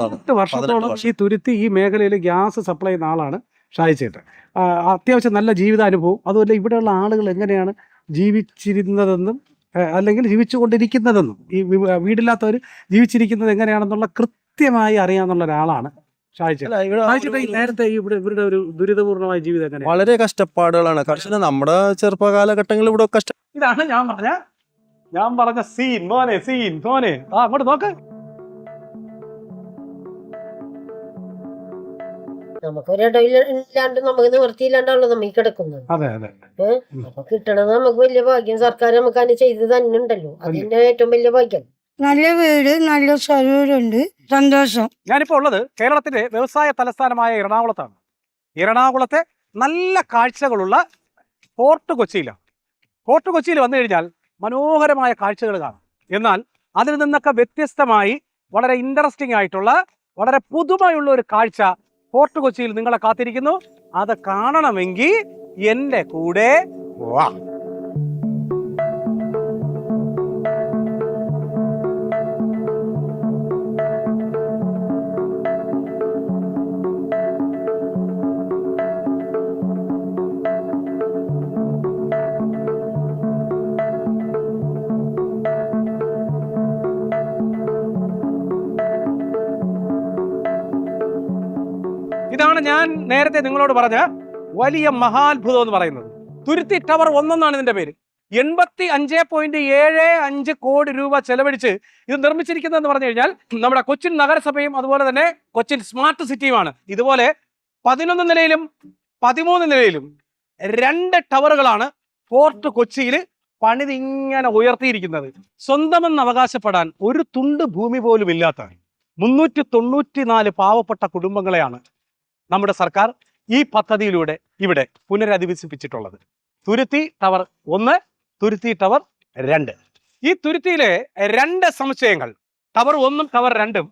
പതിനെട്ട് വർഷത്തോളം ഈ തുരുത്തി ഈ മേഖലയിൽ ഗ്യാസ് സപ്ലൈ ചെയ്യുന്ന ആളാണ് ഷായിച്ചേട്ടൻ ചേട്ടൻ. അത്യാവശ്യം നല്ല ജീവിതാനുഭവം. അതുപോലെ ഇവിടെയുള്ള ആളുകൾ എങ്ങനെയാണ് ജീവിച്ചിരുന്നതെന്നും അല്ലെങ്കിൽ ജീവിച്ചുകൊണ്ടിരിക്കുന്നതെന്നും ഈ വീടില്ലാത്തവർ ജീവിച്ചിരിക്കുന്നത് എങ്ങനെയാണെന്നുള്ള കൃത്യമായി അറിയാമെന്നുള്ള ഒരാളാണ് ഇവിടെ നേരത്തെ ഇവിടെ ഇവരുടെ ഒരു ദുരിതപൂർണമായ ജീവിതം വളരെ കഷ്ടപ്പാടുകളാണ്. കർഷകന് നമ്മുടെ ചെറുപ്പകാലഘട്ടങ്ങളിൽ ഇവിടെ കഷ്ട ഇതാണ് ഞാൻ പറഞ്ഞ ഞാൻ പറഞ്ഞ സീൻ മോനെ സീൻ മോനെ. ആ അങ്ങോട്ട് നോക്ക്. നമുക്ക് ഒരിടയില്ലാണ്ട് നമുക്ക് നിവൃത്തിയില്ലാണ്ടാണല്ലോ നമ്മ ഈ കിടക്കുന്നത്. അതെ അതെ അപ്പൊ കിട്ടണത് നമുക്ക് വലിയ ഭാഗ്യം. സർക്കാർ നമുക്ക് അതിന് ചെയ്ത് തന്നെ ഉണ്ടല്ലോ അതിന്റെ ഏറ്റവും വലിയ ഭാഗ്യം. നല്ല വീട് നല്ല സ്ഥലമുണ്ട് സന്തോഷം. ഞാനിപ്പോൾ ഉള്ളത് കേരളത്തിന്റെ വ്യവസായ തലസ്ഥാനമായ എറണാകുളത്താണ്. എറണാകുളത്തെ നല്ല കാഴ്ചകളുള്ള ഫോർട്ട് കൊച്ചിയിലാണ്. ഫോർട്ട് കൊച്ചിയിൽ വന്നു കഴിഞ്ഞാൽ മനോഹരമായ കാഴ്ചകൾ കാണാം. എന്നാൽ അതിൽ നിന്നൊക്കെ വ്യത്യസ്തമായി വളരെ ഇൻട്രസ്റ്റിംഗ് ആയിട്ടുള്ള വളരെ പുതുമയുള്ള ഒരു കാഴ്ച ഫോർട്ട് കൊച്ചിയിൽ നിങ്ങളെ കാത്തിരിക്കുന്നു. അത് കാണണമെങ്കിൽ എന്റെ കൂടെ വാ. ഇതാണ് ഞാൻ നേരത്തെ നിങ്ങളോട് പറഞ്ഞ വലിയ മഹാത്ഭുതം എന്ന് പറയുന്നത്. തുരുത്തി ടവർ ഒന്നെന്നാണ് ഇതിന്റെ പേര്. എൺപത്തി അഞ്ച് പോയിന്റ് ഏഴ് അഞ്ച് കോടി രൂപ ചെലവഴിച്ച് ഇത് നിർമ്മിച്ചിരിക്കുന്നതെന്ന് പറഞ്ഞു കഴിഞ്ഞാൽ നമ്മുടെ കൊച്ചിൻ നഗരസഭയും അതുപോലെ തന്നെ കൊച്ചിൻ സ്മാർട്ട് സിറ്റിയുമാണ്. ഇതുപോലെ പതിനൊന്ന് നിലയിലും പതിമൂന്ന് നിലയിലും രണ്ട് ടവറുകളാണ് ഫോർട്ട് കൊച്ചിയിൽ പണിതിങ്ങനെ ഉയർത്തിയിരിക്കുന്നത്. സ്വന്തമെന്ന് അവകാശപ്പെടാൻ ഒരു തുണ്ട് ഭൂമി പോലും ഇല്ലാത്ത മുന്നൂറ്റി തൊണ്ണൂറ്റിനാല് പാവപ്പെട്ട കുടുംബങ്ങളെയാണ് നമ്മുടെ സർക്കാർ ഈ പദ്ധതിയിലൂടെ ഇവിടെ പുനരധിവസിപ്പിച്ചിട്ടുള്ളത്. തുരുത്തി ടവർ ഒന്ന് തുരുത്തി ടവർ രണ്ട്. ഈ തുരുത്തിയിലെ രണ്ട് സമുച്ചയങ്ങൾ ടവർ ഒന്നും ടവർ രണ്ടും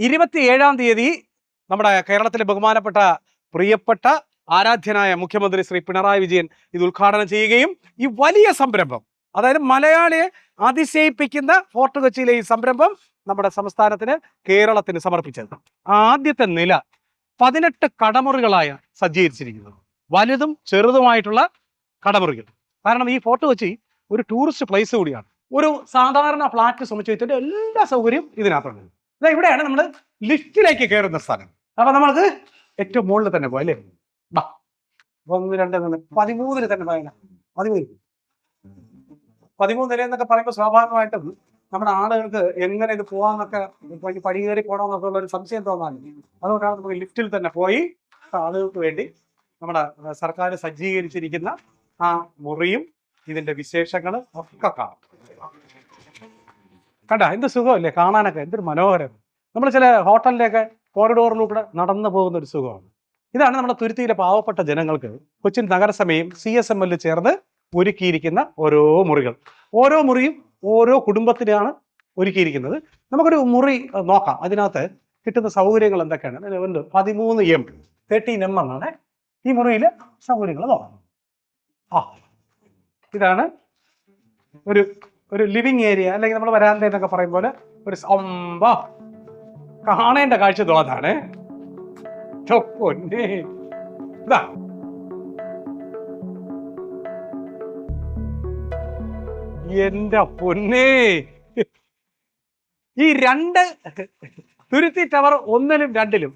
ഇരുപത്തി ഏഴാം തീയതി നമ്മുടെ കേരളത്തിലെ ബഹുമാനപ്പെട്ട പ്രിയപ്പെട്ട ആരാധ്യനായ മുഖ്യമന്ത്രി ശ്രീ പിണറായി വിജയൻ ഇത് ഉദ്ഘാടനം ചെയ്യുകയും ഈ വലിയ സംരംഭം അതായത് മലയാളിയെ അതിശയിപ്പിക്കുന്ന ഫോർട്ട് കൊച്ചിയിലെ ഈ സംരംഭം നമ്മുടെ സംസ്ഥാനത്തിന് കേരളത്തിന് സമർപ്പിച്ചത്. ആദ്യത്തെ നില പതിനെട്ട് കടമുറികളായ സജ്ജീകരിച്ചിരിക്കുന്നത്. വലുതും ചെറുതുമായിട്ടുള്ള കടമുറികൾ. കാരണം ഈ ഫോർട്ട് കൊച്ചി ഒരു ടൂറിസ്റ്റ് പ്ലേസ് കൂടിയാണ്. ഒരു സാധാരണ ഫ്ലാറ്റ് സമുച്ചയത്തിന്റെ എല്ലാ സൗകര്യവും ഇതിനകത്തുണ്ട്. ഇതാ ഇവിടെയാണ് നമ്മൾ ലിഫ്റ്റിലേക്ക് കയറുന്ന സ്ഥലം. അപ്പൊ നമ്മൾക്ക് ഏറ്റവും മുകളിൽ തന്നെ പോയല്ലേ ഒന്ന് രണ്ട് മൂന്ന് പതിമൂന്നിന് തന്നെ പോയാൽ പതിമൂന്ന് പതിമൂന്ന് നില എന്നൊക്കെ പറയുമ്പോൾ സ്വാഭാവികമായിട്ടും നമ്മുടെ ആളുകൾക്ക് എങ്ങനെ ഇത് പോവാന്നൊക്കെ പടി കയറി ഉള്ള ഒരു സംശയം തോന്നാൻ അതുകൊണ്ടാണ് നമുക്ക് ലിഫ്റ്റിൽ തന്നെ പോയി ആളുകൾക്ക് വേണ്ടി നമ്മുടെ സർക്കാർ സജ്ജീകരിച്ചിരിക്കുന്ന ആ മുറിയും ഇതിന്റെ വിശേഷങ്ങൾ ഒക്കെ കാണാം. കണ്ട എന്ത് സുഖമല്ലേ? കാണാനൊക്കെ എന്തൊരു മനോഹരം. നമ്മൾ ചില ഹോട്ടലിലൊക്കെ കോറിഡോറിലൂടെ നടന്നു പോകുന്ന ഒരു സുഖമാണ്. ഇതാണ് നമ്മുടെ തുരുത്തിയിലെ പാവപ്പെട്ട ജനങ്ങൾക്ക് കൊച്ചിൻ നഗരസഭയും സി എസ് എം എല്ലിൽ ചേർന്ന് ഒരുക്കിയിരിക്കുന്ന ഓരോ മുറികൾ. ഓരോ മുറിയും ഓരോ കുടുംബത്തിനാണ് ഒരുക്കിയിരിക്കുന്നത്. നമുക്കൊരു മുറി നോക്കാം. അതിനകത്ത് കിട്ടുന്ന സൗകര്യങ്ങൾ എന്തൊക്കെയാണ്? പതിമൂന്ന് എം തേർട്ടീൻ എം എന്നാണ് ഈ മുറിയിലെ സൗകര്യങ്ങൾ നോക്കാം. ആ ഇതാണ് ഒരു ഒരു ലിവിങ് ഏരിയ അല്ലെങ്കിൽ നമ്മൾ വരാന്ത എന്നൊക്കെ പറയും പോലെ ഒരു സംഭ കാണേണ്ട കാഴ്ച പൊന്നെ. ഇതാ. എന്റെ പൊന്നേ. ഈ രണ്ട് തുരുത്തി ടവർ ഒന്നിലും രണ്ടിലും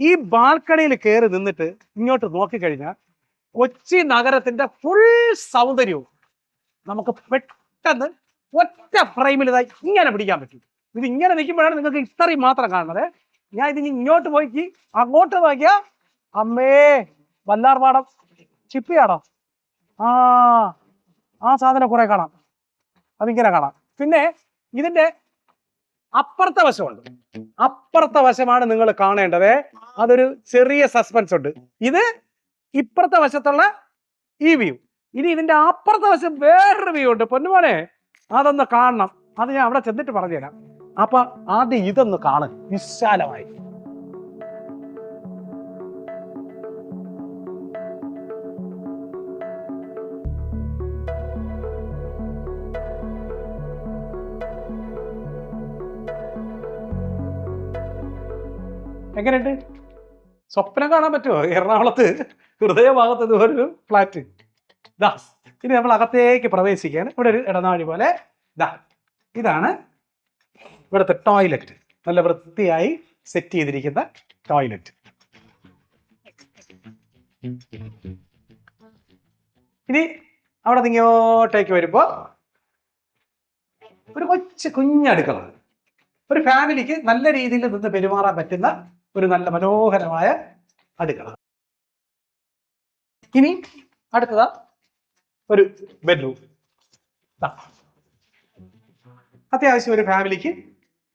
ഈ ബാൽക്കണിയിൽ കയറി നിന്നിട്ട് ഇങ്ങോട്ട് നോക്കിക്കഴിഞ്ഞാൽ കൊച്ചി നഗരത്തിന്റെ ഫുൾ സൗന്ദര്യവും നമുക്ക് പെട്ടെന്ന് ഒറ്റ ഫ്രെയിമിൽ ഇതായി ഇങ്ങനെ പിടിക്കാൻ പറ്റും. ഇത് ഇങ്ങനെ നിൽക്കുമ്പോഴാണ് നിങ്ങൾക്ക് ഇത്രയും മാത്രം കാണുന്നത്. ഞാൻ ഇത് ഇങ്ങോട്ട് പോയി അങ്ങോട്ട് നോക്കിയ അമ്മേ വല്ലാർപാടം ചിപ്പിയാടോ? ആ ആ സാധനം കുറെ കാണാം. അതിങ്ങനെ കാണാം. പിന്നെ ഇതിന്റെ അപ്പുറത്തെ വശമുണ്ട്. അപ്പുറത്തെ വശമാണ് നിങ്ങൾ കാണേണ്ടത്. അതൊരു ചെറിയ സസ്പെൻസ് ഉണ്ട്. ഇത് ഇപ്പുറത്തെ വശത്തുള്ള ഈ വ്യൂ ഇനി ഇതിന്റെ അപ്പുറത്തെ വശം വേറൊരു വ്യൂ ഉണ്ട്. പൊന്നുമോനെ അതൊന്ന് കാണണം. അത് ഞാൻ അവിടെ ചെന്നിട്ട് പറഞ്ഞുതരാം. അപ്പൊ ആദ്യം ഇതൊന്ന് കാണും. വിശാലമായി. എങ്ങനെയുണ്ട്? സ്വപ്നം കാണാൻ പറ്റുമോ? എറണാകുളത്ത് ഹൃദയഭാഗത്ത് ഇതുപോലൊരു ഫ്ലാറ്റ്. ദാ ഇനി നമ്മൾ അകത്തേക്ക് പ്രവേശിക്കുകയാണ്. ഇവിടെ ഒരു ഇടനാഴി പോലെ. ദാ ഇതാണ് ഇവിടുത്തെ ടോയ്ലറ്റ്. നല്ല വൃത്തിയായി സെറ്റ് ചെയ്തിരിക്കുന്ന ടോയ്ലറ്റ്. ഇനി അവിടെ നിന്ന് ഇങ്ങോട്ടേക്ക് വരുമ്പോ ഒരു കൊച്ചു കുഞ്ഞടുക്കള. ഒരു ഫാമിലിക്ക് നല്ല രീതിയിൽ നിന്ന് പെരുമാറാൻ പറ്റുന്ന ഒരു നല്ല മനോഹരമായ അടുക്കള. ഇനി അടുത്തത് ഒരു ബെഡ്റൂം അത്യാവശ്യം ഒരു ഫാമിലിക്ക്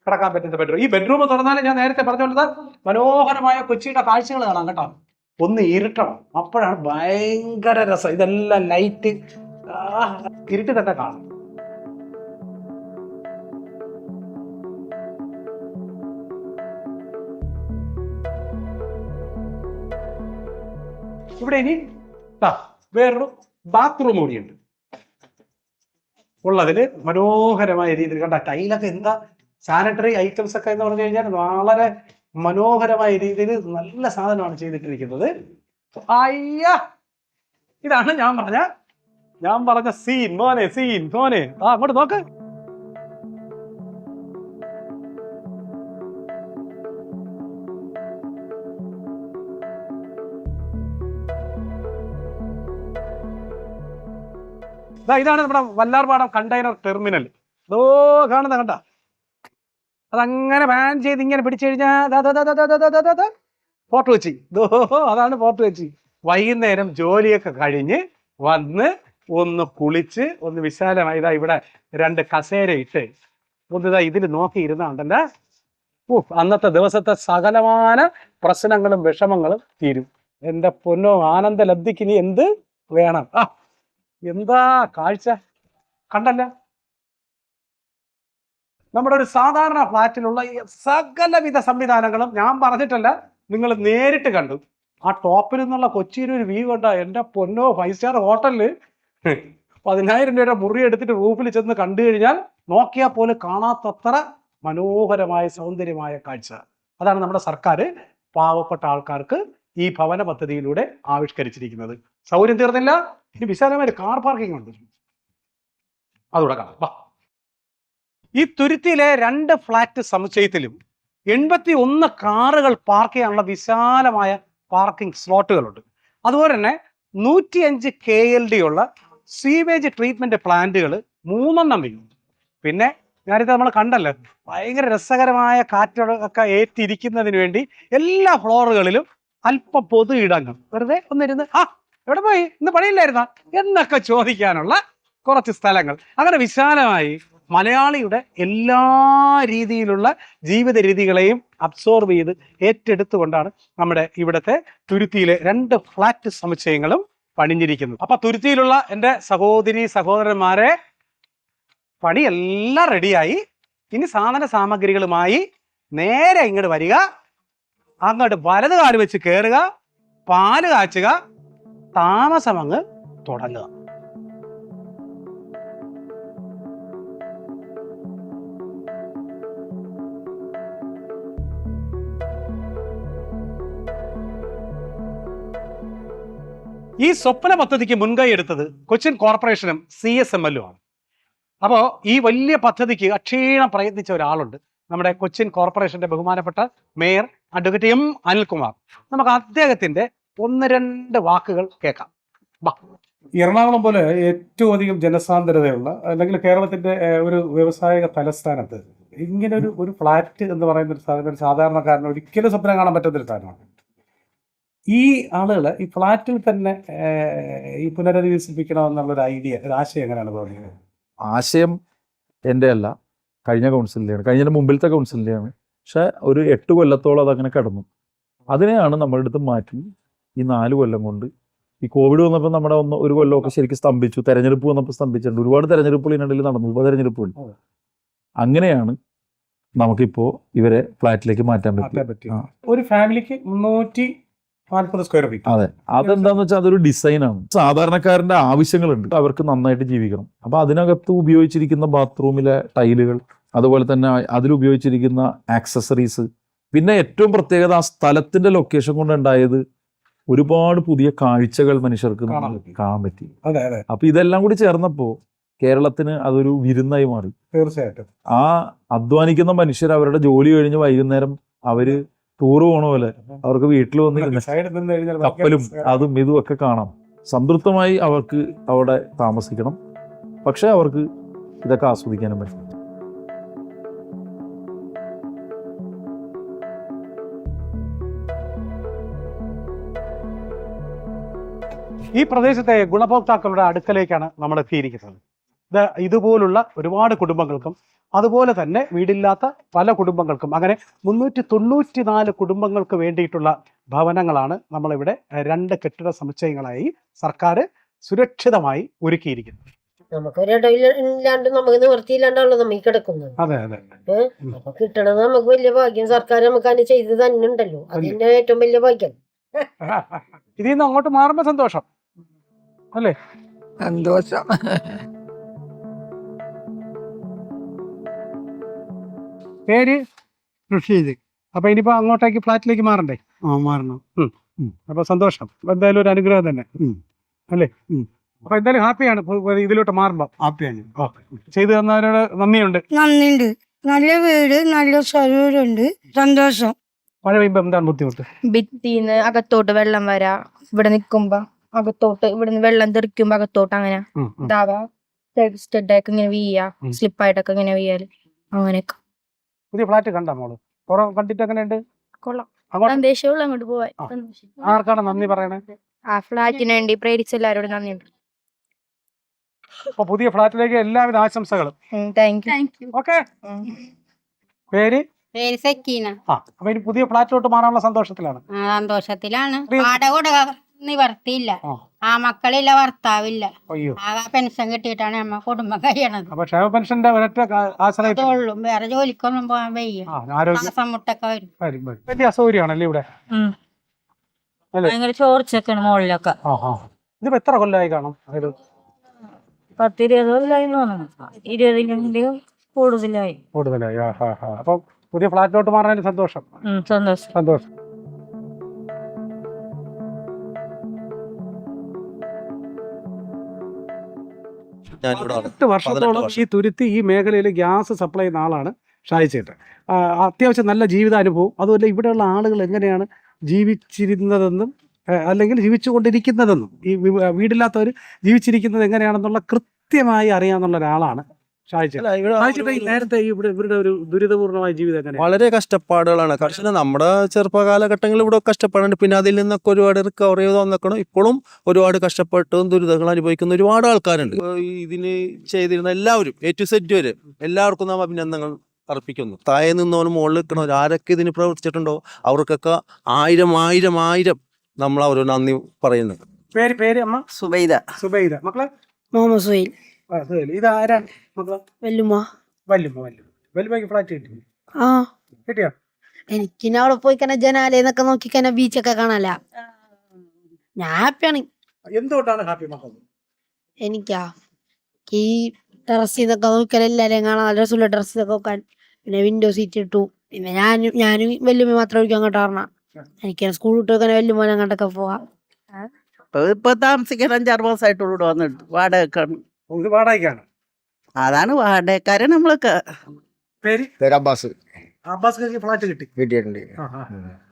കിടക്കാൻ പറ്റുന്ന ബെഡ്റൂം ഈ ബെഡ്റൂം തുറന്നാൽ ഞാൻ നേരത്തെ പറഞ്ഞുള്ളത് മനോഹരമായ കൊച്ചിയുടെ കാഴ്ചകൾ കാണാം കേട്ടോ. ഒന്ന് ഇരുട്ടണം. അപ്പോഴാണ് ഭയങ്കര രസം. ഇതെല്ലാം ലൈറ്റ് ഇരുട്ട് തന്നെ കാണാം. ഇവിടെ ഇനി വേറൊരു ബാത്റൂം കൂടിയുണ്ട്. ഉള്ളതിൽ മനോഹരമായ രീതിയിൽ കണ്ട ടൈലൊക്കെ എന്താ സാനിറ്ററി ഐറ്റംസ് ഒക്കെ എന്ന് പറഞ്ഞു കഴിഞ്ഞാൽ വളരെ മനോഹരമായ രീതിയിൽ നല്ല സാധനമാണ് ചെയ്തിട്ടിരിക്കുന്നത്. അയ്യ! ഇതാണ് ഞാൻ പറഞ്ഞ ഞാൻ പറഞ്ഞ സീൻ മോനെ സീൻ മോനെ ആ അങ്ങോട്ട് നോക്ക്. ഇതാണ് നമ്മുടെ വല്ലാർപാടം കണ്ടെയ്നർ ടെർമിനൽ. ഇതോ കാണുന്ന കണ്ട. അതങ്ങനെ ബാൻ ചെയ്ത് ഇങ്ങനെ പിടിച്ചു കഴിഞ്ഞാൽ ഫോർട്ട് ഇതോ അതാണ് ഫോർട്ട് വെച്ചി. വൈകുന്നേരം ജോലിയൊക്കെ കഴിഞ്ഞ് വന്ന് ഒന്ന് കുളിച്ച് ഒന്ന് വിശാലമായി ഇതാ ഇവിടെ രണ്ട് കസേര ഇട്ട് ഒന്ന് ഇതാ ഇതിൽ നോക്കി ഇരുന്നുണ്ടല്ലോ ഓ അന്നത്തെ ദിവസത്തെ സകലമാന പ്രശ്നങ്ങളും വിഷമങ്ങളും തീരും. എന്റെ പൊന്നോ ആനന്ദ ലബ്ധിക്ക് ഇനി എന്ത് വേണം? ആ എന്താ കാഴ്ച? കണ്ടല്ല. നമ്മുടെ ഒരു സാധാരണ ഫ്ലാറ്റിലുള്ള സകലവിധ സംവിധാനങ്ങളും ഞാൻ പറഞ്ഞിട്ടല്ല നിങ്ങൾ നേരിട്ട് കണ്ടു. ആ ടോപ്പിൽ നിന്നുള്ള കൊച്ചിയിൽ ഒരു വ്യൂ കണ്ട എന്റെ പൊന്നോ ഫൈവ് സ്റ്റാർ ഹോട്ടലിൽ പതിനായിരം രൂപയുടെ മുറി എടുത്തിട്ട് റൂഫിൽ ചെന്ന് കണ്ടു കഴിഞ്ഞാൽ നോക്കിയാൽ പോലും കാണാത്തത്ര മനോഹരമായ സൗന്ദര്യമായ കാഴ്ച. അതാണ് നമ്മുടെ സർക്കാർ പാവപ്പെട്ട ആൾക്കാർക്ക് ഈ ഭവന പദ്ധതിയിലൂടെ ആവിഷ്കരിച്ചിരിക്കുന്നത്. സൗകര്യം തീർന്നില്ല. ഇനി വിശാലമായ കാർ പാർക്കിംഗ് ഉണ്ട്. അതുകൂടെ കാണാം. ഈ തുരുത്തിയിലെ രണ്ട് ഫ്ലാറ്റ് സമുച്ചയത്തിലും എൺപത്തി ഒന്ന് കാറുകൾ പാർക്ക് ചെയ്യാനുള്ള വിശാലമായ പാർക്കിംഗ് സ്ലോട്ടുകളുണ്ട് അതുപോലെ തന്നെ നൂറ്റിയഞ്ച് കെ എൽ ഡി ഉള്ള സീവേജ് ട്രീറ്റ്മെന്റ് പ്ലാന്റുകൾ മൂന്നെണ്ണം വയ്ക്കും പിന്നെ ഞാനിത് നമ്മൾ കണ്ടല്ലോ. ഭയങ്കര രസകരമായ കാറ്റൊക്കെ ഏറ്റിരിക്കുന്നതിന് വേണ്ടി എല്ലാ ഫ്ലോറുകളിലും അല്പം പൊതു ഇടങ്ങൾ. വെറുതെ ഒന്നിരുന്ന് ആ എവിടെ പോയി? ഇന്ന് പണിയില്ലായിരുന്ന? എന്നൊക്കെ ചോദിക്കാനുള്ള കുറച്ച് സ്ഥലങ്ങൾ. അങ്ങനെ വിശാലമായി മലയാളിയുടെ എല്ലാ രീതിയിലുള്ള ജീവിത രീതികളെയും അബ്സോർവ് ചെയ്ത് ഏറ്റെടുത്തുകൊണ്ടാണ് നമ്മുടെ ഇവിടുത്തെ തുരുത്തിയിലെ രണ്ട് ഫ്ലാറ്റ് സമുച്ചയങ്ങളും പണിഞ്ഞിരിക്കുന്നത്. അപ്പൊ തുരുത്തിയിലുള്ള എന്റെ സഹോദരി സഹോദരന്മാരെ പണിയെല്ലാം റെഡിയായി. ഇനി സാധന സാമഗ്രികളുമായി നേരെ ഇങ്ങോട്ട് വരിക. അങ്ങോട്ട് വലത് കാൽ വെച്ച് കയറുക പാൽ കാച്ചുക താമസം അങ്ങ് തുടങ്ങുക. ഈ സ്വപ്ന പദ്ധതിക്ക് മുൻകൈ എടുത്തത് കൊച്ചിൻ കോർപ്പറേഷനും സി എസ് എം എല്ലും ആണ്. അപ്പോൾ ഈ വലിയ പദ്ധതിക്ക് അക്ഷീണം പ്രയത്നിച്ച ഒരാളുണ്ട് നമ്മുടെ കൊച്ചിൻ കോർപ്പറേഷന്റെ ബഹുമാനപ്പെട്ട മേയർ അഡ്വക്കേറ്റ് എം അനിൽകുമാർ. നമുക്ക് അദ്ദേഹത്തിന്റെ ഒന്ന് രണ്ട് വാക്കുകൾ കേൾക്കാം. എറണാകുളം പോലെ ഏറ്റവും അധികം ജനസാന്ദ്രതയുള്ള അല്ലെങ്കിൽ കേരളത്തിന്റെ ഒരു വ്യവസായിക തലസ്ഥാനത്ത് ഇങ്ങനെ ഒരു ഒരു ഫ്ലാറ്റ് എന്ന് പറയുന്ന ഒരു സാധനം ഒരു സാധാരണക്കാരന് ഒരിക്കലും സ്വപ്നം കാണാൻ പറ്റുന്ന ഒരു സാധനമാണ്. ഈ ആളുകൾ ഈ ഫ്ലാറ്റിൽ തന്നെ ഈ പുനരധിവസിപ്പിക്കണം എന്നുള്ളൊരു ഐഡിയ ഒരു ആശയം എങ്ങനെയാണ് തോന്നിയത് ആശയം എന്റെ അല്ല കഴിഞ്ഞ കൗൺസിലിന്റെയാണ്. കഴിഞ്ഞ മുമ്പിലത്തെ കൗൺസിലിന്റെയാണ്. പക്ഷെ ഒരു എട്ട് കൊല്ലത്തോളം അതങ്ങനെ കിടന്നു. അതിനെയാണ് നമ്മുടെ അടുത്ത് മാറ്റി ഈ നാല് കൊല്ലം കൊണ്ട്. ഈ കോവിഡ് വന്നപ്പോൾ നമ്മുടെ ഒന്ന് ഒരു കൊല്ലമൊക്കെ ശരിക്കും സ്തംഭിച്ചു. തെരഞ്ഞെടുപ്പ് വന്നപ്പോൾ സ്തംഭിച്ചിട്ടുണ്ട്. ഒരുപാട് തെരഞ്ഞെടുപ്പുകൾ ഇതിനിടയിൽ നടന്നു. ഉപതെരഞ്ഞെടുപ്പുകൾ അതെ. അങ്ങനെയാണ് നമുക്കിപ്പോൾ ഇവരെ ഫ്ലാറ്റിലേക്ക് മാറ്റാൻ പറ്റും. ഒരു ഫാമിലിക്ക് മുന്നൂറ്റി നാൽപ്പത് സ്ക്വയർ ഫീറ്റ്. അതെ. അതെന്താന്ന് വെച്ചാൽ അതൊരു ഡിസൈനാണ്. സാധാരണക്കാരന്റെ ആവശ്യങ്ങളുണ്ട്. അവർക്ക് നന്നായിട്ട് ജീവിക്കണം. അപ്പൊ അതിനകത്ത് ഉപയോഗിച്ചിരിക്കുന്ന ബാത്റൂമിലെ ടൈലുകൾ അതുപോലെ തന്നെ അതിലുപയോഗിച്ചിരിക്കുന്ന ആക്സസറീസ് പിന്നെ ഏറ്റവും പ്രത്യേകത ആ സ്ഥലത്തിന്റെ ലൊക്കേഷൻ കൊണ്ടുണ്ടായത് ഒരുപാട് പുതിയ കാഴ്ചകൾ മനുഷ്യർക്ക് കാണാൻ പറ്റി. അപ്പൊ ഇതെല്ലാം കൂടി ചേർന്നപ്പോ കേരളത്തിന് അതൊരു വിരുന്നായി മാറി. തീർച്ചയായിട്ടും. ആ അധ്വാനിക്കുന്ന മനുഷ്യർ അവരുടെ ജോലി കഴിഞ്ഞ് വൈകുന്നേരം അവർ ടൂറ് പോണ പോലെ അവർക്ക് വീട്ടിൽ വന്നിരുന്ന കപ്പലും അതും ഇതും ഒക്കെ കാണാം. സംതൃപ്തമായി അവർക്ക് അവിടെ താമസിക്കണം. പക്ഷെ അവർക്ക് ഇതൊക്കെ ആസ്വദിക്കാനും പറ്റും. ഈ പ്രദേശത്തെ ഗുണഭോക്താക്കളുടെ അടുക്കലേക്കാണ് നമ്മൾ എത്തിയിരിക്കുന്നത്. ഇത് ഇതുപോലുള്ള ഒരുപാട് കുടുംബങ്ങൾക്കും അതുപോലെ തന്നെ വീടില്ലാത്ത പല കുടുംബങ്ങൾക്കും അങ്ങനെ മുന്നൂറ്റി തൊണ്ണൂറ്റി നാല് കുടുംബങ്ങൾക്ക് വേണ്ടിയിട്ടുള്ള ഭവനങ്ങളാണ് നമ്മളിവിടെ രണ്ട് കെട്ടിട സമുച്ചയങ്ങളായി സർക്കാർ സുരക്ഷിതമായി ഒരുക്കിയിരിക്കുന്നത്. നമുക്ക് ഇല്ലാണ്ട് നമുക്ക് നിവൃത്തിയില്ലാണ്ടാണല്ലോ നമ്മ ഈ കിടക്കുന്നത്. അപ്പൊ കിട്ടണത് നമുക്ക് വലിയ ഭാഗ്യം. സർക്കാർ നമുക്ക് അതിന് ചെയ്ത് തന്നെ ഉണ്ടല്ലോ. അതിന്റെ ഏറ്റവും വലിയ ഭാഗ്യം. ഇതിൽ നിന്ന് അങ്ങോട്ട് മാറുമ്പോ സന്തോഷം. അല്ലേ? സന്തോഷം. പേര്? ഋഷീദ് അപ്പൊ ഇനിയിപ്പോ അങ്ങോട്ടേക്ക് ഫ്ലാറ്റിലേക്ക് മാറണ്ടേ? ആ മാറണം. അപ്പൊ സന്തോഷം. എന്തായാലും ഒരു അനുഗ്രഹം തന്നെ. അല്ലേ. അപ്പൊ എന്തായാലും ഹാപ്പിയാണ്. ഇതിലോട്ട് മാറുമ്പോ. ഹാപ്പിയാണ്. ചെയ്തു തന്നവരോട് നന്ദിയുണ്ട്. നന്ദിയുണ്ട്. നല്ല വീട് നല്ല സ്വരൂരുണ്ട് സന്തോഷം. മഴ പെയ്യുമ്പോ എന്താണ് ബുദ്ധിമുട്ട്? ഭിത്തിന്ന് അകത്തോട്ട് വെള്ളം വരാ. ഇവിടെ നിക്കുമ്പോ. അകത്തോട്ട് ഇവിടുന്ന് വെള്ളം തെറിക്കുമ്പോ അകത്തോട്ട് അങ്ങനെ. ഇതാവാ. സ്റ്റെഡായിട്ട് ഇങ്ങനെ വീയാ. സ്ലിപ്പായിട്ടൊക്കെ ഇങ്ങനെ വീയാൽ. അങ്ങനെയൊക്കെ. പുതിയ ഫ്ലാറ്റ് കണ്ടാ മോൾ? കണ്ടിട്ട് എങ്ങനെയുണ്ട്? കൊള്ളാം. അങ്ങോട്ട്? സന്ദേശമുള്ള അങ്ങോട്ട് പോവാൻ. സന്തോഷം. ആർക്കാണ് നന്ദി പറയണേ? ആ ഫ്ലാറ്റിന് വേണ്ടി പ്രേരിച്ച എല്ലാവരോടും നന്ദിയുണ്ട്. അപ്പൊ പുതിയ ഫ്ലാറ്റിലേക്ക് എല്ലാവിധ ആശംസകളും. ഓക്കെ പേര്? പേര് സക്കീന. ആ അപ്പൊ ഇനി പുതിയ ഫ്ലാറ്റിലോട്ട് മാറാനുള്ള സന്തോഷത്തിലാണ്. സന്തോഷത്തിലാണ്. നിവർത്തിയില്ല. ആ. ആ മക്കളില്ല ഭർത്താവില്ല. ആ പെൻഷൻ കിട്ടിയിട്ടാണ് നമ്മ കുടുംബം കഴിയണത്. ക്ഷേമ പെൻഷന്റെ വേറെ ജോലിക്കൊന്നും പോകാൻ വയ്യ. മുട്ടൊക്കെ വരും. അസൗകര്യമാണല്ലേ ഇവിടെ? ഭയങ്കര ചോർച്ചൊക്കെയാണ് മുകളിലൊക്കെ. ഇതിപ്പോ എത്ര കൊല്ലമായി കാണും? പത്തിരുപത് കൊല്ലമായി തോന്നുന്നു. ഇരുപതിലെങ്കിലും കൂടുതലായി. കൂടുതലായി. അപ്പൊ പുതിയ ഫ്ലാറ്റിലോട്ട് മാറുന്നതിന് സന്തോഷം. സന്തോഷം. സന്തോഷം. ആണ്. പതിനെട്ട് വർഷത്തോളം ഈ തുരുത്തി ഈ മേഖലയിൽ ഗ്യാസ് സപ്ലൈ ചെയ്യുന്ന ആളാണ് ഷായിച്ചേട്ടൻ അത്യാവശ്യം നല്ല ജീവിതാനുഭവം. അതുമല്ല ഇവിടെയുള്ള ആളുകൾ എങ്ങനെയാണ് ജീവിച്ചിരുന്നതെന്നും അല്ലെങ്കിൽ ജീവിച്ചുകൊണ്ടിരിക്കുന്നതെന്നും ഈ വീടില്ലാത്തവർ ജീവിച്ചിരിക്കുന്നത് എങ്ങനെയാണെന്നുള്ള കൃത്യമായി അറിയാമെന്നുള്ള ഒരാളാണ് നേരത്തെ ഇവിടെ ഇവരുടെ ഒരു ദുരിതപൂർണമായ ജീവിതം വളരെ കഷ്ടപ്പാടുകളാണ്. കർഷകർ നമ്മുടെ ചെറുപ്പകാലഘട്ടങ്ങളിൽ ഇവിടെ കഷ്ടപ്പാടുണ്ട്. പിന്നെ അതിൽ നിന്നൊക്കെ ഒരുപാട് റിക്കവർ ചെയ്ത് വന്നേക്കണം. ഇപ്പോഴും ഒരുപാട് കഷ്ടപ്പെട്ടും ദുരിതങ്ങൾ അനുഭവിക്കുന്ന ഒരുപാട് ആൾക്കാരുണ്ട്. ഇതിന് ചെയ്തിരുന്ന എല്ലാവരും എ ടു സെറ്റ് വരെ എല്ലാവർക്കും നാം അഭിനന്ദനങ്ങൾ അർപ്പിക്കുന്നു. താഴെ നിന്നവനും മുകളിൽ നിൽക്കണവർ ആരൊക്കെ ഇതിന് പ്രവർത്തിച്ചിട്ടുണ്ടോ? അവർക്കൊക്കെ ആയിരം ആയിരം ആയിരം നമ്മൾ അവരോട് നന്ദി പറയുന്നു പേര് പേര് അമ്മ? സുബൈദ. സുബൈദ. മക്കളെ? മുഹമ്മദ് സുഹൈൽ. ആ, സുഹൈൽ. ഇത് ആരാണ് മക്കളെ? വെല്ലുമ വല്ലുമ്മ വല്ലുമ്മ. വല്ലുമ്മയ്ക്ക് ഫ്ലാറ്റ് കിട്ടി ആ. കിട്ടിയോ? എനിക്ക് അവിടെ പോയി ജനാലയെന്നൊക്കെ നോക്കി കഴിഞ്ഞാൽ ബീച്ചൊക്കെ കാണാല ഞാൻ ഹാപ്പിയാണ് എന്തുകൊണ്ടാണ് ഹാപ്പി മക്കൾ എനിക്കാ? ഈ ടെറസിൽ നിന്നൊക്കെ നോക്കിയാൽ എല്ലാരെയും കാണാൻ നല്ല രസമുള്ള ടെറസിൽ ഒക്കെ നോക്കാൻ. പിന്നെ വിൻഡോ സീറ്റ് ഇട്ടു. പിന്നെ ഞാനും ഞാനും വല്യമ്മ മാത്രം അങ്ങോട്ട് പറഞ്ഞ. എനിക്ക് സ്കൂൾ വിട്ട് വെക്കാൻ വല്യമ്മ അങ്ങോട്ടൊക്കെ പോവാം ഇപ്പൊ താമസിക്കാൻ അഞ്ചാറ് മാസമായിട്ടുള്ളൂ വാടക വന്നിട്ട്. ഇത് വാടകയ്ക്കാണ്. അതാണ് വാടകക്കാരെ നമ്മളൊക്കെ. പേര്? പേര് അബ്ബാസ്. അബ്ബാസ് ഫ്ലാറ്റ് കിട്ടി. കിട്ടിയിട്ടുണ്ട്.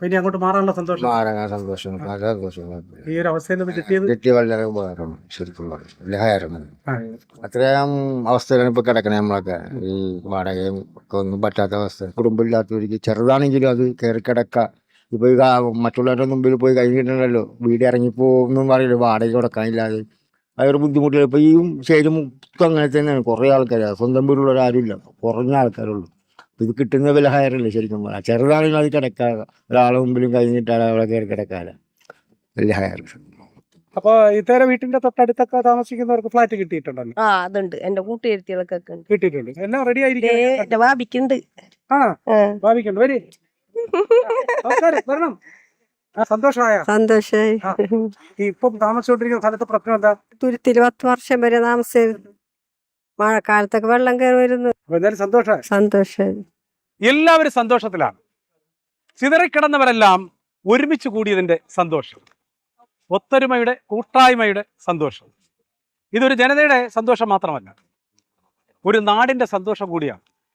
പിന്നെ അങ്ങോട്ട് മാറാനുള്ള സന്തോഷം? മാറാൻ സന്തോഷം. നല്ല സന്തോഷം. ഈ ഒരു അവസ്ഥയിൽ നിന്ന് കിട്ടിയത്? കിട്ടിയ വളരെ ഉപകാരം ശരിക്കും ആ. അത്രയും അവസ്ഥയിലാണ് ഇപ്പൊ കിടക്കണേ നമ്മളൊക്കെ. ഈ വാടകയും ഒക്കെ ഒന്നും പറ്റാത്ത അവസ്ഥ. കുടുംബമില്ലാത്തവർക്ക് ചെറുതാണെങ്കിലും അത് കയറി കിടക്ക. ഇപ്പൊ മറ്റുള്ളവരുടെ മുമ്പിൽ പോയി കഴിഞ്ഞിട്ടുണ്ടല്ലോ. വീട് ഇറങ്ങിപ്പോന്നും പറയില്ല വാടക കൊടുക്കാനില്ലാതെ. അതൊരു ബുദ്ധിമുട്ടില്ല. ഇപ്പൊ ഈ ശരി മുക്കം അങ്ങനെ തന്നെയാണ്. കുറേ ആൾക്കാർ സ്വന്തം വീടുള്ളവർ ആരുമില്ല. കുറഞ്ഞ ആൾക്കാരുള്ളൂ. അപ്പൊ ഇത് കിട്ടുന്ന വില ഹയറല്ലേ ശരിക്കും പറയാം ചെറുതാണെങ്കിലും അത് കിടക്കാതെ. ഒരാളെ മുമ്പിലും കഴിഞ്ഞിട്ടാണ് അവിടെ കയറി കിടക്കാതെ. വലിയ ഹയർ അപ്പൊ ഇത്തരം വീട്ടിന്റെ തൊട്ടടുത്തൊക്കെ താമസിക്കുന്നവർക്ക് ഫ്ലാറ്റ് കിട്ടിയിട്ടുണ്ടല്ലോ? ആ അതുണ്ട്. എന്റെ കൂട്ടുകാരികളൊക്കെ ഉണ്ട്. കിട്ടിയിട്ടുണ്ട്. എല്ലാം റെഡി ആയിരിക്കും എന്റെ ആ. ബാബിക്കുണ്ട് വരി. വരണം. സന്തോഷമായ? സന്തോഷായി ഈ ഇപ്പം താമസിച്ചോണ്ടിരിക്കുന്ന സ്ഥലത്ത് പ്രശ്നം എന്താ? തുരുത്തിൽ പത്ത് വർഷം വരെ താമസിച്ചു മഴക്കാലത്തൊക്കെ വെള്ളം കയറി വരുന്നു. എന്തായാലും സന്തോഷമായി. സന്തോഷായി എല്ലാവരും സന്തോഷത്തിലാണ്. ചിതറിക്കിടന്നവരെല്ലാം ഒരുമിച്ച് കൂടിയതിന്റെ സന്തോഷം. ഒത്തൊരുമയുടെ കൂട്ടായ്മയുടെ സന്തോഷം. ഇതൊരു ജനതയുടെ സന്തോഷം മാത്രമല്ല. ഒരു നാടിന്റെ സന്തോഷം കൂടിയാണ്.